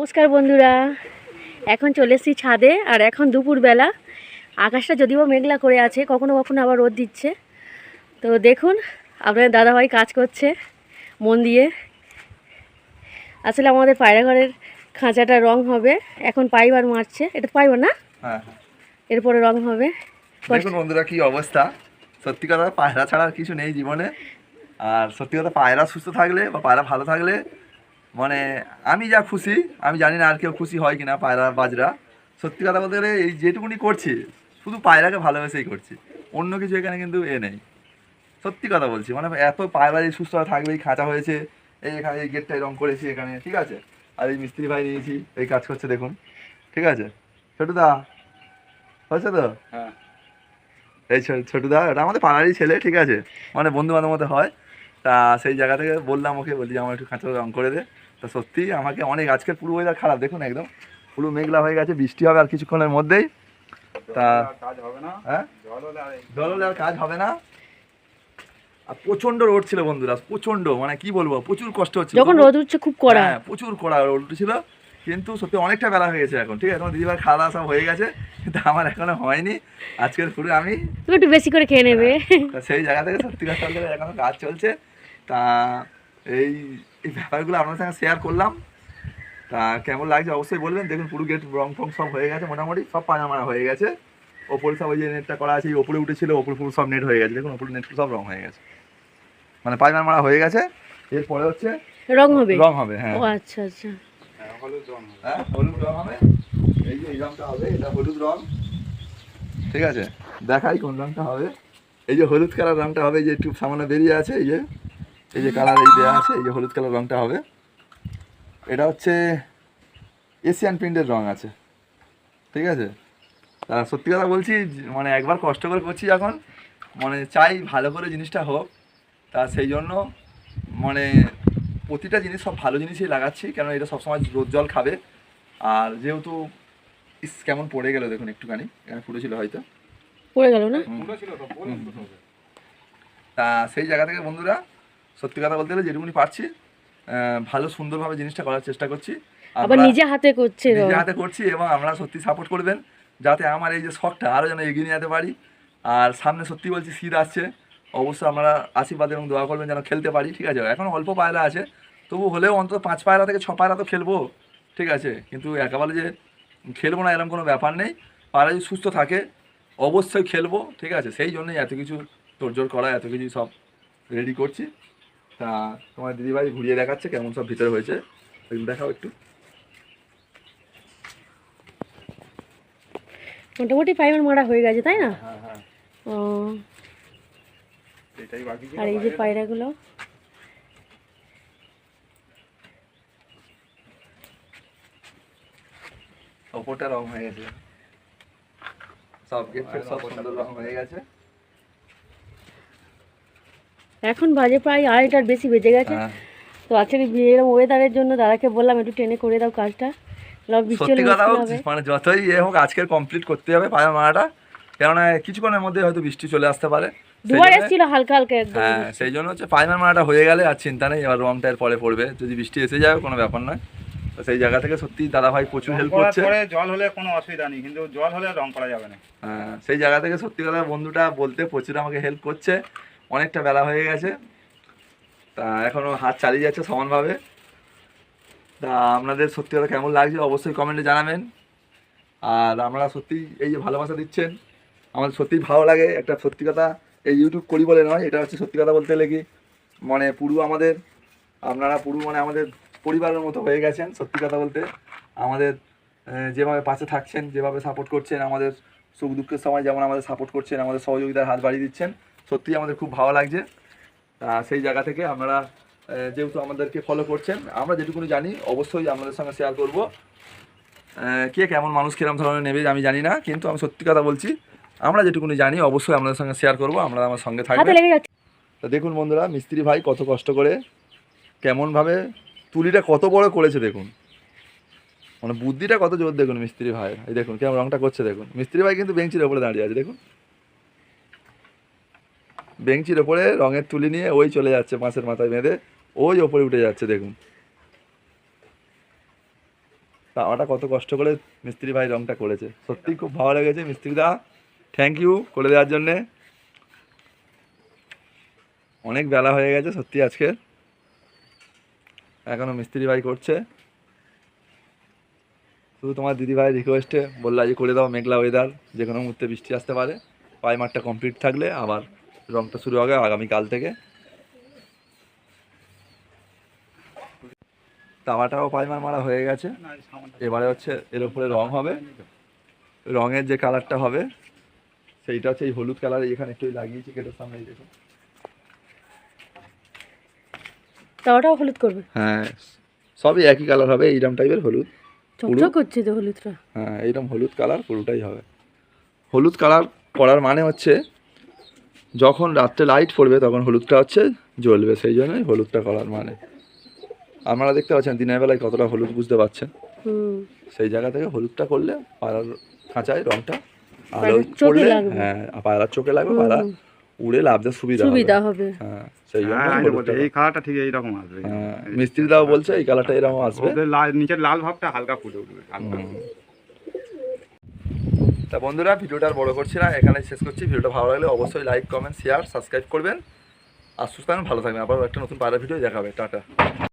নমস্কার বন্ধুরা। এখন চলে এসেছি ছাদে আর এখন দুপুরবেলা। আকাশটা যদিও মেঘলা করে আছে কখনো কখনো আবার রোদ দিচ্ছে। তো দেখুন আপনাদের দাদাভাই কাজ করছে মন দিয়ে। আসলে আমাদের পায়রা ঘরের খাঁচাটা রং হবে। এখন পাইবার মারছে। এটা তো পাইবার না? হ্যাঁ। এরপরে রং হবে। দেখুন বন্ধুরা কি অবস্থা। সত্যি কথা পায়রা ছাড়া আর কিছু নেই জীবনে। আর সত্যি কথা পায়রা সুস্থ থাকলে বা পায়রা ভালো থাকলে মানে আমি যা খুশি আমি জানি না আর কেউ খুশি হয় কিনা পায়রা বাজরা। সত্যি কথা বলতে গেলে এই যেটুকুনি করছি শুধু পায়রাকে ভালোবেসেই করছি। অন্য কিছু এখানে কিন্তু এ নেই। সত্যি কথা বলছি মানে এত পায়রা এই সুস্থ থাকবে এই খাঁচা হয়েছে এই এখানে এই গেটটাই রং করেছি এখানে ঠিক আছে? আর এই মিস্ত্রি ভাই নিয়েছি এই কাজ করছে দেখুন ঠিক আছে? ছোটুদা হয়েছে তো? হ্যাঁ। এই ছোটুদা ওটা আমাদের পাড়ারই ছেলে ঠিক আছে? মানে বন্ধু বান্ধব মতো হয়। তা সেই জায়গা থেকে বললাম ওকে বলছি আমার একটু খাঁচা রং করে দে। তা সত্যি আমাকে অনেক আজকের পুরো ওয়েদার খারাপ দেখুন একদম পুরো মেঘলা হয়ে গেছে বৃষ্টি হবে আর কিছুক্ষণের মধ্যেই। তা হবে না। হ্যাঁ? জল হলে আর কাজ হবে না। আর প্রচণ্ড রোদ ছিল বন্ধুরা প্রচণ্ড মানে কি বলব প্রচুর কষ্ট হচ্ছে যখন রোদ উঠছে খুব কড়া। হ্যাঁ প্রচুর কড়া রোদ ছিল কিন্তু সত্যি অনেকটা বেলা হয়ে গেছে এখন ঠিক আছে? দিদিভাই খাওয়া দাওয়া সব হয়ে গেছে কিন্তু আমার এখনও হয়নি। আজকের পুরো আমি একটু বেশি করে খেয়ে নেবে। সেই জায়গা থেকে সত্যি কথা এখনও কাজ চলছে। তা এই এই ব্যাপারগুলো আপনার সঙ্গে শেয়ার করলাম। তা কেমন লাগছে অবশ্যই বলবেন। দেখুন পুরো গেট রং ফং সব হয়ে গেছে মোটামুটি সব পাজা মারা হয়ে গেছে। ওপরে সব ওই যে নেটটা করা আছে এই ওপরে উঠেছিল ওপরে পুরো সব নেট হয়ে গেছে। দেখুন ওপরে নেট সব রং হয়ে গেছে। মানে পায়মার মারা হয়ে গেছে। এরপরে হচ্ছে রং হবে? রং হবে হ্যাঁ। ও আচ্ছা আচ্ছা। হ্যাঁ, হলুদ রং হ্যাঁ হলুদ রং হবে। এই যে এই রংটা হবে এটা হলুদ রং। ঠিক আছে? দেখাই কোন রংটা হবে। এই যে হলুদ কালার রংটা হবে যে একটু সামনে বেরিয়ে আছে এই যে। এই যে কালার এই দেওয়া আছে এই যে হলুদ কালার রংটা হবে। এটা হচ্ছে এশিয়ান প্রিন্টের রং আছে। ঠিক আছে? তা সত্যি কথা বলছি মানে একবার কষ্ট করে করছি এখন মানে চাই ভালো করে জিনিসটা হোক। তা সেই জন্য মানে প্রতিটা জিনিস সব ভালো জিনিসই লাগাচ্ছি কেন এটা সবসময় রোদ জল খাবে। আর যেহেতু ইস কেমন পড়ে গেল দেখুন একটুখানি এখানে ফুটেছিল হয়তো। পড়ে গেল না? ছিল। তা সেই জায়গা থেকে বন্ধুরা সত্যি কথা বলতে গেলে যেটুকুনি পারছি ভালো সুন্দরভাবে জিনিসটা করার চেষ্টা করছি। আবার নিজে হাতে করছে নিজে হাতে করছি এবং আপনারা সত্যি সাপোর্ট করবেন যাতে আমার এই যে শখটা আরও যেন এগিয়ে নিয়ে যেতে পারি। আর সামনে সত্যি বলছি শীত আসছে অবশ্যই আপনারা আশীর্বাদ এবং দোয়া করবেন যেন খেলতে পারি ঠিক আছে? এখন অল্প পায়রা আছে তবু হলেও অন্তত পাঁচ পায়রা থেকে ছ পায়রা তো খেলব ঠিক আছে? কিন্তু একেবারে যে খেলব না এরকম কোনো ব্যাপার নেই। পায়রা যদি সুস্থ থাকে অবশ্যই খেলব ঠিক আছে? সেই জন্যই এত কিছু তোড়জোড় করা এত কিছু সব রেডি করছি। তা তোমার দিদিভাই ঘুরিয়ে দেখাচ্ছে কেমন সব ভিতরে হয়েছে। দেখাও একটু। মোটামুটি পাইবার মারা হয়ে গেছে তাই না? হ্যাঁ হ্যাঁ। ও। এটাই আর এই যে পায়রাগুলো। ওপরটা রং হয়ে গেছে। সব গেট সব সুন্দর রং হয়ে গেছে। এখন বাজে প্রায় আড়াইটার বেশি বেজে গেছে। হ্যাঁ। তো আজকে এরকম ওয়েদারের জন্য দাদাকে বললাম একটু টেনে করে দাও কাজটা। লব বৃষ্টি হলে সত্যি কথা মানে যতই এ হোক আজকের কমপ্লিট করতে হবে পায়া মারাটা। কেননা কিছুক্ষণের মধ্যে হয়তো বৃষ্টি চলে আসতে পারে। সেই দুবার এসেছিল হালকা হালকা হ্যাঁ সেই জন্য হচ্ছে পায়মার মারাটা হয়ে গেলে আর চিন্তা নেই এবার রংটা এর পরে পড়বে। যদি বৃষ্টি এসে যাবে কোনো ব্যাপার নয়। তো সেই জায়গা থেকে সত্যি দাদা ভাই প্রচুর হেল্প করছে। জল হলে কোনো অসুবিধা নেই কিন্তু জল হলে রং করা যাবে না। হ্যাঁ, সেই জায়গা থেকে সত্যি কথা বন্ধুটা বলতে প্রচুর আমাকে হেল্প করছে। অনেকটা বেলা হয়ে গেছে। তা এখনও হাত চালিয়ে যাচ্ছে সমানভাবে। তা আপনাদের সত্যি কথা কেমন লাগছে অবশ্যই কমেন্টে জানাবেন। আর আমরা সত্যি এই যে ভালোবাসা দিচ্ছেন, আমাদের সত্যিই ভালো লাগে। একটা সত্যি কথা এই ইউটিউব করি বলে নয়, এটা হচ্ছে সত্যি কথা বলতে কি মানে পুরো আমাদের, আপনারা পুরো মানে আমাদের পরিবারের মতো হয়ে গেছেন সত্যি কথা বলতে। আমাদের যেভাবে পাশে থাকছেন, যেভাবে সাপোর্ট করছেন, আমাদের সুখ দুঃখের সময় যেমন আমাদের সাপোর্ট করছেন, আমাদের সহযোগিতার হাত বাড়িয়ে দিচ্ছেন। সত্যিই আমাদের খুব ভালো লাগছে। সেই জায়গা থেকে আপনারা যেহেতু আমাদেরকে ফলো করছেন আমরা যেটুকুনি জানি অবশ্যই আপনাদের সঙ্গে শেয়ার করব। কে কেমন মানুষ কিরম ধরনের নেবে আমি জানি না কিন্তু আমি সত্যি কথা বলছি আমরা যেটুকুনি জানি অবশ্যই আপনাদের সঙ্গে শেয়ার করব আমরা আমার সঙ্গে থাকবেন। লেগে তা দেখুন বন্ধুরা মিস্ত্রি ভাই কত কষ্ট করে কেমনভাবে তুলিটা কত বড় করেছে দেখুন। মানে বুদ্ধিটা কত জোর দেখুন মিস্ত্রি ভাই এই দেখুন কেমন রংটা করছে দেখুন। মিস্ত্রি ভাই কিন্তু বেঞ্চির ওপরে দাঁড়িয়ে আছে দেখুন। বেঞ্চির ওপরে রঙের তুলি নিয়ে ওই চলে যাচ্ছে মাছের মাথায় বেঁধে, ওই ওপরে উঠে যাচ্ছে, দেখুন। তাওয়াটা কত কষ্ট করে মিস্ত্রি ভাই রঙটা করেছে। সত্যি খুব ভালো লেগেছে মিস্ত্রিদা। থ্যাংক ইউ করে দেওয়ার জন্যে। অনেক বেলা হয়ে গেছে সত্যি আজকে। এখনও মিস্ত্রি ভাই করছে। শুধু তোমার দিদি ভাই রিকোয়েস্টে বলল আজ করে দাও মেঘলা ওয়েদার যে কোনো মুহূর্তে বৃষ্টি আসতে পারে। পাইমারটা কমপ্লিট থাকলে আবার রংটা শুরু হবে আগামীকাল থেকে। তাওয়াটাও পাইমার মারা হয়ে গেছে। এবারে হচ্ছে এর উপরে রং হবে। রঙের যে কালারটা হবে সেইটা হচ্ছে এই হলুদ কালার এখানে একটু লাগিয়েছি গেটের সামনে দেখুন। তাওয়াটাও হলুদ করবে? হ্যাঁ সবই একই কালার হবে এইরকম টাইপের হলুদ। চকচক করছে তো হলুদটা। হ্যাঁ এইরকম হলুদ কালার পুরোটাই হবে। হলুদ কালার করার মানে হচ্ছে যখন রাত্রে লাইট পড়বে তখন হলুদটা হচ্ছে জ্বলবে সেই জন্যই হলুদটা করার মানে। আপনারা দেখতে পাচ্ছেন দিনের বেলায় কতটা হলুদ বুঝতে পারছেন সেই জায়গা থেকে হলুদটা করলে পায়রার খাঁচায় রংটা আলো পায়রার চোখে পড়লে লাগবে। হ্যাঁ পায়রার চোখে লাগবে পায়রা উড়ে লাভতে সুবিধা সুবিধা হবে। হ্যাঁ সেই জন্য হ্যাঁ, আমি তো হলুদটা বলছি, এই কালারটা ঠিক এইরকম আসবে। হ্যাঁ, মিস্ত্রিদাও বলছে এই কালারটা এরকম আসবে। লাল নিচের লাল ভাবটা হালকা ফুটে উঠবে। তা বন্ধুরা, ভিডিওটা আর বড় করছি না এখানে শেষ করছি। ভিডিওটা ভালো লাগলে অবশ্যই লাইক কমেন্ট শেয়ার সাবস্ক্রাইব করবেন। আর সুস্থ ভালো থাকবেন। আবার একটা নতুন পাড়া ভিডিও দেখাবে। টাটা।